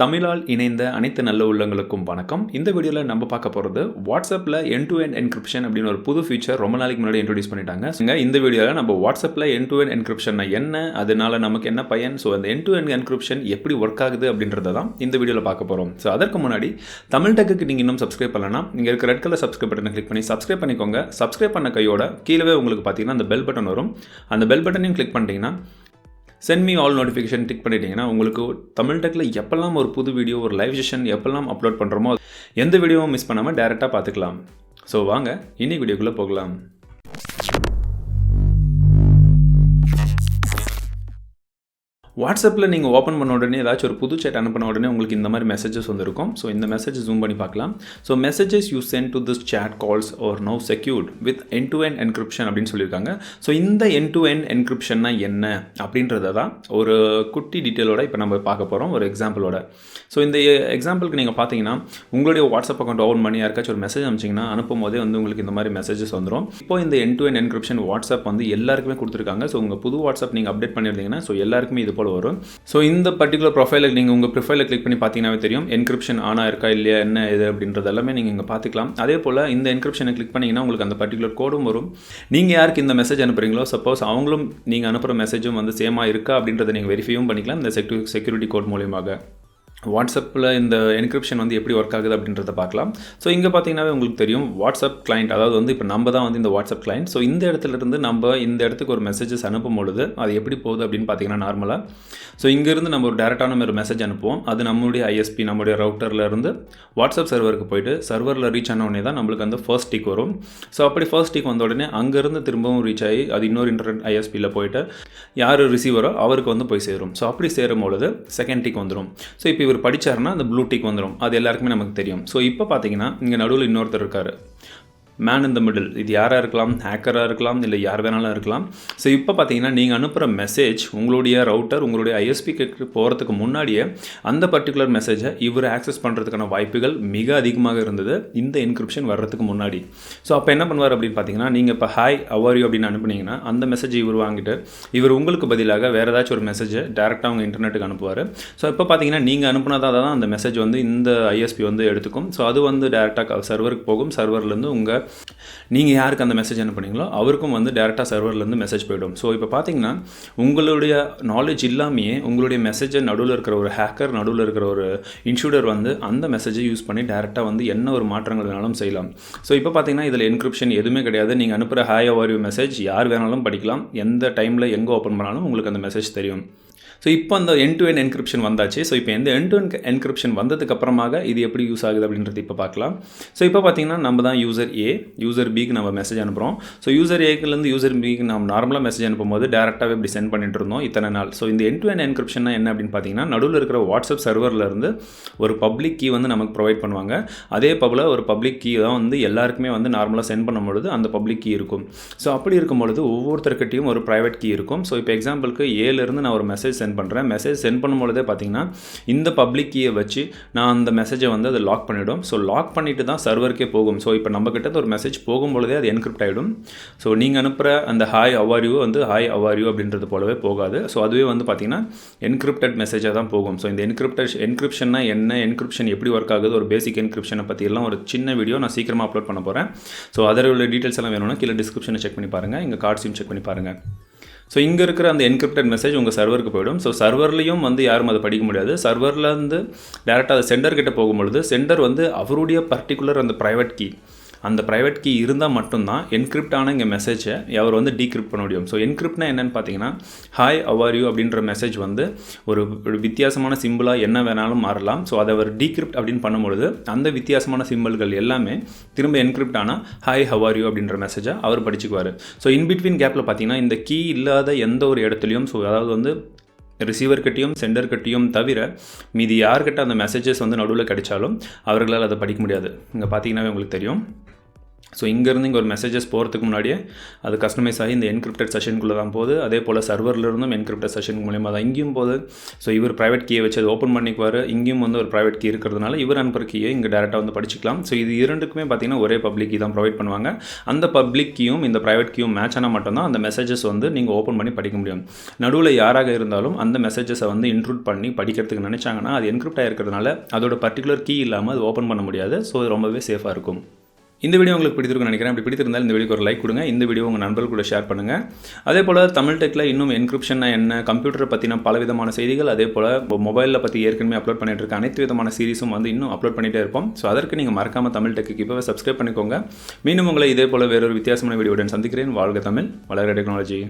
தமிழால் இணைந்த அனைத்து நல்ல உள்ளங்களுக்கும் வணக்கம். இந்த வீடியோவில் நம்ம பார்க்க போகிறது வாட்ஸ்அப்பில் என் டு என் என்கிரிப்ஷன் அப்படின்னு ஒரு புது ஃபீச்சர் ரொம்ப நாளைக்கு முன்னாடி இன்ட்ரடியூஸ் பண்ணிட்டாங்க. இந்த வீடியோவில் நம்ம வாட்ஸ்அப்பில் என் டு என் என்கிரிப்ஷன் என்ன அதனால நமக்கு என்ன பயன்? ஸோ அந்த என் டு என் என்கிரிப்ஷன் எப்படி ஒர்க் ஆகுது அப்படின்றத தான் இந்த வீடியோவில் பார்க்க போகிறோம் ஸோ அதற்கு முன்னாடி தமிழ் டக்குக்கு நீங்கள் இன்னும் சப்ஸ்கிரைப் பண்ணலன்னா நீங்கள் இருக்க ரெட் கலர் சப்ஸ்கிரைப் பட்டனை கிளிக் பண்ணி சப்ஸ்கிரைப் பண்ணிக்கோங்க. சப்ஸ்கிரைப் பண்ண கையோட கீழே உங்களுக்கு பார்த்தீங்கன்னா அந்த பெல் பட்டன் வரும். அந்த பெல் பட்டனையும் கிளிக் பண்ணிட்டீங்கன்னா send me all notification tick பண்ணிட்டீங்கன்னா உங்களுக்கு தமிழ் டெக்கில் எப்போல்லாம் ஒரு புது வீடியோ ஒரு லைவ் செஷன் எப்போல்லாம் அப்லோட் பண்ணுறோமோ எந்த வீடியோவும் மிஸ் பண்ணாமல் டேரெக்டாக பார்த்துக்கலாம். ஸோ வாங்க இன்னைக்கு வீடியோக்குள்ளே போகலாம். வாட்ஸ்அப்பில் நீங்கள் ஓப்பன் பண்ண உடனே ஏதாச்சும் ஒரு புது சேட் அனுப்பின உடனே உங்களுக்கு இந்த மாதிரி மெசேஜஸ் வந்திருக்கும். ஸோ இந்த மெசேஜ் ஜூம் பண்ணி பார்க்கலாம். So messages you sent to this chat calls are no secured with end to end encryption அப்படின்னு சொல்லியிருக்காங்க. ஸோ இந்த என் டு என் என்கிரிப்ஷன்னா என்ன அப்படின்றத தான் ஒரு குட்டி டீட்டெயிலோட இப்போ நம்ம பார்க்க போகிறோம் ஒரு எக்ஸாம்பிளோட ஸோ இந்த எக்ஸாம்பிளுக்கு நீங்கள் பார்த்தீங்கன்னா உங்களுடைய வாட்ஸ்அப் அக்கௌண்ட் ஓப்பன் பண்ணி யாருக்காச்சும் ஒரு மெசேஜ் அனுப்பிச்சிங்கன்னா அனுப்பும் போதே வந்து உங்களுக்கு இந்த மாதிரி மெசேஜஸ் வந்துடும் இப்போ இந்த end to end encryption WhatsApp வந்து எல்லாருக்குமே கொடுத்துருக்காங்க. ஸோ உங்கள் புது வாட்ஸ்அப் நீங்கள் அப்டேட் பண்ணியிருந்தீங்கன்னா ஸோ எல்லாருக்குமே இது போல் வரும். ஸோ இந்த பர்டிகுலர் ப்ரொஃபைலில் நீங்கள் உங்கள் ப்ரொஃபைலை கிளிக் பண்ணி பார்த்தீங்கன்னாவே தெரியும். என்கிரிப்ஷன் ஆனாக இருக்கா இல்லையா என்ன இது அப்படின்றது எல்லாமே நீங்கள் இங்கே பார்த்துக்கலாம். அதே போல் இந்த என்கிரிப்ஷனை கிளிக் பண்ணிங்கன்னா உங்களுக்கு அந்த பர்டிகுலர் கோடும் வரும். நீங்கள் யாருக்கு இந்த மெசேஜ் அனுப்புறீங்களோ சப்போஸ் அவங்களும் நீங்கள் அனுப்புகிற மெசேஜும் வந்து சேமாக இருக்கா அப்படின்றத நீங்கள் வெரிஃபையும் பண்ணிக்கலாம். இந்த செக்யூ செக்யூரிட்டி கோட் மூலியமாக. வாட்ஸ்அப்பில் இந்த என்கிரிப்ஷன் வந்து எப்படி ஒர்க் ஆகுது அப்படின்றத பார்க்கலாம். ஸோ இங்கே பார்த்தீங்கன்னாவே உங்களுக்கு தெரியும் வாட்ஸ்அப் கிளைண்ட் அதாவது வந்து இப்போ நம்ம தான் வந்து இந்த வாட்ஸ்அப் கிளைண்ட் ஸோ இந்த இடத்துல இருந்து நம்ம இந்த இடத்துக்கு ஒரு மெசேஜஸ் அனுப்பும் பொழுது அது எப்படி போகுது அப்படின்னு பார்த்தீங்கன்னா நார்மலாக ஸோ இங்கேருந்து நம்ம ஒரு டேரெக்டான ஒரு மெசேஜ் அனுப்புவோம். அது நம்மளுடைய ஐஎஸ்பி நம்மளுடைய ரவுட்டரில் இருந்து வாட்ஸ்அப் சர்வருக்கு போயிட்டு சர்வரில் ரீச் ஆன உடனே தான் நம்மளுக்கு அந்த ஃபர்ஸ்ட் டிக் வரும். ஸோ அப்படி ஃபர்ஸ்ட் டிக் வந்த உடனே அங்கேருந்து திரும்பவும் ரீச் ஆகி அது இன்னொரு இன்டர்நெட் ஐஎஸ்பியில் போயிட்டு யார் ரிசீவரோ அவருக்கு வந்து போய் சேரும். ஸோ அப்படி சேரும் பொழுது செகண்ட் டிக் வந்துடும் ஸோ இப்போ இவர் படித்தாருன்னா அந்த ப்ளூ டிக் வந்துடும் அது எல்லாருக்குமே நமக்கு தெரியும். ஸோ இப்போ பார்த்தீங்கன்னா இங்கே நடுவில் இன்னொருத்தர் இருக்கார். மேன் இந்த மிடில் இது யாராக இருக்கலாம்? ஹேக்கராக இருக்கலாம் இல்லை யார் வேணாலும் இருக்கலாம். ஸோ இப்போ பார்த்தீங்கன்னா நீங்கள் அனுப்புகிற மெசேஜ் உங்களுடைய ரவுட்டர் உங்களுடைய ஐஎஸ்பிக்கு போகிறதுக்கு முன்னாடியே அந்த பர்டிகுலர் மெசேஜை இவர் ஆக்சஸ் பண்ணுறதுக்கான வாய்ப்புகள் மிக அதிகமாக இருந்தது இந்த என்கிரிப்ஷன் வர்றதுக்கு முன்னாடி. ஸோ அப்போ என்ன பண்ணுவார் அப்படின்னு பார்த்தீங்கன்னா நீங்கள் இப்போ ஹாய் அவாரியோ அப்படின்னு அனுப்புனீங்கன்னா அந்த மெசேஜ் இவர் வாங்கிட்டு இவர் உங்களுக்கு பதிலாக வேறு ஏதாச்சும் ஒரு மெசேஜை டேரெக்டாக அவங்க இன்டர்நெட்டுக்கு அனுப்புவார். ஸோ இப்போ பார்த்தீங்கன்னா நீங்கள் அனுப்புனதாக தான் அந்த மெசேஜ் வந்து இந்த ஐஎஸ்பி வந்து எடுத்துக்கும். ஸோ அது வந்து டேரெக்டாக சர்வருக்கு போகும். சர்வர்லேருந்து உங்கள் நீங்கள் யாருக்கு அந்த மெசேஜ் அனுப்புனீங்களோ அவருக்கும் வந்து டேரெக்டாக சர்வர்லேருந்து மெசேஜ் போயிடும். ஸோ இப்போ பார்த்தீங்கன்னா உங்களுடைய நாலேஜ் இல்லாமையே உங்களுடைய மெசேஜை நடுவில் இருக்கிற ஒரு ஹேக்கர் நடுவில் இருக்கிற ஒரு இன்ஷூடர் வந்து அந்த மெசேஜை யூஸ் பண்ணி டேரெக்டாக வந்து என்ன ஒரு மாற்றங்கள் வேணாலும் செய்யலாம். ஸோ இப்போ பார்த்தீங்கன்னா இதில் என்கிரிப்ஷன் எதுவுமே கிடையாது. நீங்கள் அனுப்புகிற ஹாய் அவாரியோ மெசேஜ் யார் வேணாலும் படிக்கலாம். எந்த டைமில் எங்கே ஓப்பன் பண்ணாலும் உங்களுக்கு அந்த மெசேஜ் தெரியும். ஸோ இப்போ அந்த என் டு என் என்கிரிப்ஷன் வந்தாச்சு. ஸோ இப்போ எந்த என் டு என் என்கிரிப்ஷன் வந்ததுக்கு அப்புறமாக இது எப்படி யூஸ் ஆகுது அப்படின்றது இப்போ பார்க்கலாம். ஸோ இப்போ பார்த்தீங்கன்னா நம்ம தான் யூசர் ஏ யூசர் பிக்கு நம்ம மெசேஜ் அனுப்புகிறோம் ஸோ யூசர் ஏக்குலேருந்து யூசர் பிக்கு நம்ம நார்மலாக மெசேஜ் அனுப்பும்போது டேரெக்டாகவே இப்படி சென்ட் பண்ணிட்டு இருந்தோம் இத்தனை நாள். ஸோ இந்த என் டு என் என்கிரிப்ஷன் என்ன அப்படின்னு பார்த்தீங்கன்னா நடுவில் இருக்கிற வாட்ஸ்அப் சர்வர்லேருந்து ஒரு பப்ளிக் கீ வந்து நமக்கு ப்ரொவைட் பண்ணுவாங்க. அதே போல் ஒரு பப்ளிக் கீ தான் வந்து எல்லாருக்குமே வந்து நார்மலாக சென்ட் பண்ணும்பொழுது அந்த பப்ளிக் கீ இருக்கும். ஸோ அப்படி இருக்கும் பொழுது ஒரு ப்ரைவேட் கீ இருக்கும். ஸோ இப்போ எக்ஸாம்பிளுக்கு ஏலேருந்து நான் ஒரு மெசேஜ் சென்ட் பண்ணுறேன் மெசேஜ் சென்ட் பண்ணும்பொழுதே பார்த்தீங்கன்னா இந்த பப்ளிக் கீயை வச்சு நான் அந்த மெசேஜை வந்து அதை லாக் பண்ணிவிடும் ஸோ லாக் பண்ணிட்டு தான் சர்வருக்கே போகும். ஸோ இப்போ நம்ம ஒரு மெசேஜ் போகும்பொழுதே அது என்கிரிப்ட் ஆகிடும் ஸோ நீங்கள் அனுப்புகிற அந்த ஹாய் அவாரியூ வந்து ஹாய் அவாரியூ அப்படின்றது போலவே போகாது. ஸோ அதுவே வந்து பார்த்தீங்கன்னா என்கிரிப்டட் மெசேஜாக தான் போகும். ஸோ இந்த என்கிரிப்டட் என்கிரிப்ஷன்னா என்ன என்கிரிப்ஷன் எப்படி ஒர்க் ஆகுது ஒரு பேசிக் என்கிரிப்ஷனை பற்றியெல்லாம் ஒரு சின்ன வீடியோ நான் சீக்கிரமாக அப்லோட் பண்ண போகிறேன் ஸோ அதில் உள்ள டீட்டெயில்ஸ் எல்லாம் வேணும்னா கீழே டிஸ்கிரிப்ஷனை செக் பண்ணி பாருங்கள் எங்கள் கார்ட்ஸையும் செக் பண்ணி பாருங்கள் ஸோ இங்கே இருக்கிற அந்த என்கிரிப்டட் மெசேஜ் உங்கள் சர்வருக்கு போயிடும். ஸோ சர்வர்லேயும் வந்து யாரும் அதை படிக்க முடியாது. சர்வர்லேருந்து டேரெக்டாக அதை சென்டர்கிட்ட போகும்பொழுது சென்டர் வந்து அவருடைய பர்டிகுலர் அந்த ப்ரைவேட் கீ அந்த ப்ரைவேட் கீ இருந்தால் மட்டும்தான் என்கிரிப்ட் ஆன இங்கே மெசேஜை அவர் வந்து டீக்ரிப்ட் பண்ண முடியும். ஸோ என்கிரிப்ட்னா என்னென்னு பார்த்தீங்கன்னா ஹாய் அவர் யூ அப்படின்ற மெசேஜ் வந்து ஒரு ஒரு வித்தியாசமான சிம்பிளாக என்ன வேணாலும் மாறலாம். ஸோ அதை அவர் டீக்ரிப்ட் அப்படின்னு பண்ணும்பொழுது அந்த வித்தியாசமான சிம்பிள்கள் எல்லாமே திரும்ப என்கிரிப்ட் ஆனால் ஹாய் ஹவார் யூ அப்படின்ற மெசேஜை அவர் படிச்சுக்குவார். ஸோ இன்பிட்வீன் கேப்பில் பார்த்தீங்கன்னா இந்த கீ இல்லாத எந்த ஒரு இடத்துலையும் ஸோ அதாவது வந்து ரிசீவர்கிட்டையும் சென்டர்கிட்டையும் தவிர மீதி யார்கிட்ட அந்த மெசேஜஸ் வந்து நடுவில் கிடைச்சாலும் அவர்களால் அதை படிக்க முடியாது. இங்கே பார்த்தீங்கன்னாவே உங்களுக்கு தெரியும். ஸோ இங்கேருந்து இங்கே ஒரு மெசேஜஸ் போகிறதுக்கு முன்னாடியே அது கஸ்டமைஸ் ஆகி இந்த என்கிரிப்டட் செஷனுக்குள்ளே தான் போகுது. அதே போல் சர்வர்லேருந்தும் என்கிரிப்டட் செஷன் மூலியமாக தான் இங்கேயும் போகுது. ஸோ இவர் ப்ரைவேட் கீயை வச்சு அதை ஓப்பன் பண்ணிக்குவார். இங்கேயும் வந்து ஒரு ப்ரைவேட் கீ இருக்கிறதுனால இவர் அனுப்புற கீயை இங்கே டேரெக்டாக வந்து படிச்சிக்கலாம். ஸோ இது இரண்டுக்குமே பார்த்தீங்கன்னா ஒரே பப்ளிக் கீ தான் ப்ரொவைட் பண்ணுவாங்க. அந்த பப்ளிக் கீயும் இந்த ப்ரைவேட் கீயும் மேட்ச் ஆனால் மட்டும்தான் அந்த மெசேஜஸ் வந்து நீங்கள் ஓப்பன் பண்ணி படிக்க முடியும். நடுவில் யாராக இருந்தாலும் அந்த மெசேஜஸை வந்து இன்க்ளூட் பண்ணி படிக்கிறதுக்கு நினச்சாங்கன்னா அது என்கிரிப்ட் ஆகிருக்கிறதுனால அதோட பர்டிகுலர் கீ இல்லாமல் அது ஓப்பன் பண்ண முடியாது. ஸோ ரொம்பவே சேஃபாக இருக்கும். இந்த வீடியோ உங்களுக்கு பிடித்திருக்கும்னு நினைக்கிறேன். அப்படி பிடித்திருந்தால் இந்த வீடியோக்கு ஒரு லைக் கொடுங்க. இந்த வீடியோ உங்கள் நண்பர்கள் கூட ஷேர் பண்ணுங்கள் அதே போல் தமிழ் டெக்கில் இன்னும் என்கிரிப்ஷன் என்ன கம்ப்யூட்டரை பற்றின பல விதமான செய்திகள் அதே போல் மொபைலில் பற்றி ஏற்கனவே அப்லோட் பண்ணிட்டு இருக்க அனைத்து விதமான சீரிஸும் வந்து இன்னும் அப்லோட் பண்ணிகிட்டே இருப்போம். ஸோ அதற்கு நீங்கள் மறக்காமல் தமிழ் டெக்கு இப்போவே சப்ஸ்கிரைப் பண்ணிக்கோங்க. மீண்டும் உங்களை இதே போல் வேறொரு வித்தியாசமான வீடியோடன் சந்திக்கிறேன். வாழ்க தமிழ் வளர டெக்னாலஜி